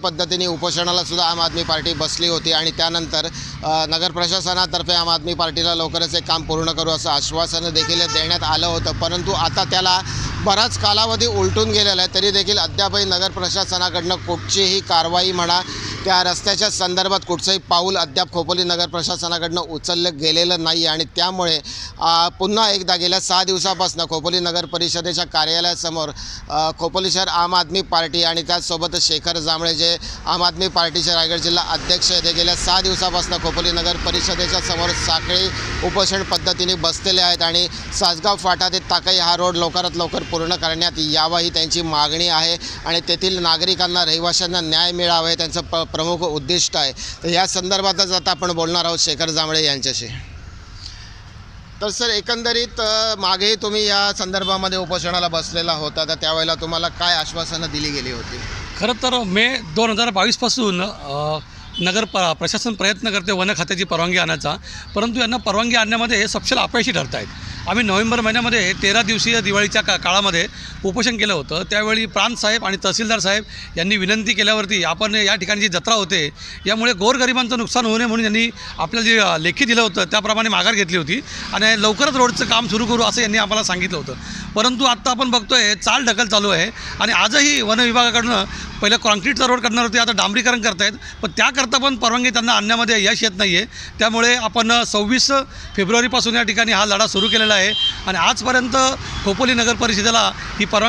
पद्धतीने उपोषणाला सुद्धा आम आदमी पार्टी बसली होती आणि त्यानंतर नगर प्रशासनातर्फे आम आदमी पार्टीला लवकरच हे काम पूर्ण करू असं आश्वासन देखील देण्यात आलं होतं. परंतु आता त्याला बराच कालावधी उलटून गेलेला आहे. तरी देखील अद्यापही नगर प्रशासनाकडनं कुठचीही कारवाई म्हणा त्या रस्त्याच्या संदर्भात कुठचंही पाऊल अद्याप खोपोली नगर प्रशासनाकडनं उचललं गेलेलं नाही आणि त्यामुळे पुन्हा एकदा गेल्या सहा दिवसापासून खोपोली नगर परिषदेच्या कार्यालयासमोर खोपोली शहर आम आदमी पार्टी आणि त्याचसोबत शेखर जांभळे जे आम आदमी पार्टीचे रायगड जिल्हा अध्यक्ष आहेत ते गेल्या सहा दिवसापासून खोपोली नगर परिषदेच्या समोर साखळी उपोषण पद्धतीने बसलेले आहेत आणि सासगाव फाटा ते ताकई हा रोड लवकरात लवकर पूर्ण करण्यात यावा ही त्यांची मागणी आहे आणि तेथील नागरिकांना रहिवाशांना न्याय मिळावा हे त्यांचं प प्रमुख उद्दिष्ट आहे. तर या संदर्भातच आता आपण बोलणार आहोत शेखर जांभळे यांच्याशी. तर सर एकंदरीत मागेही तुम्ही या संदर्भामध्ये उपोषणाला बसलेला होता. तर त्यावेळेला तुम्हाला काय आश्वासनं दिली गेली होती? खरं तर मे दोन हजार बावीसपासून नगर प प्रशासन प्रयत्न करते वन खात्याची परवानगी आणायचा. परंतु यांना परवानगी आणण्यामध्ये हे सपशेल अपयशी ठरत आहेत आम्ही नोव्हेंबर महिन्यामध्ये तेरा दिवसीय दिवाळीच्या का काळामध्ये उपोषण केलं होतं. त्यावेळी प्रांतसाहेब आणि तहसीलदार साहेब यांनी विनंती केल्यावरती आपण या ठिकाणी जी जत्रा होते यामुळे गोरगरिबांचं नुकसान होऊ नये म्हणून यांनी आपल्याला जे लेखी दिलं होतं त्याप्रमाणे माघार घेतली होती. आणि लवकरच रोडचं काम सुरू करू असं यांनी आम्हाला सांगितलं होतं. परंतु आत्ता आपण बघतोय चाल ढकल चालू आहे. आणि आजही वन विभागाकडनं पहिलं कॉन्क्रीटचा रोड करणार होते आता डांबरीकरण करतायत. पण त्याकरता पण परवानगी त्यांना आणण्यामध्ये यश येत नाही आहे त्यामुळे आपण सव्वीस फेब्रुवारीपासून या ठिकाणी हा लढा सुरू केलेला आहे. आणि आजपर्यंत खोपोली नगर परिषदेला ही परवानगी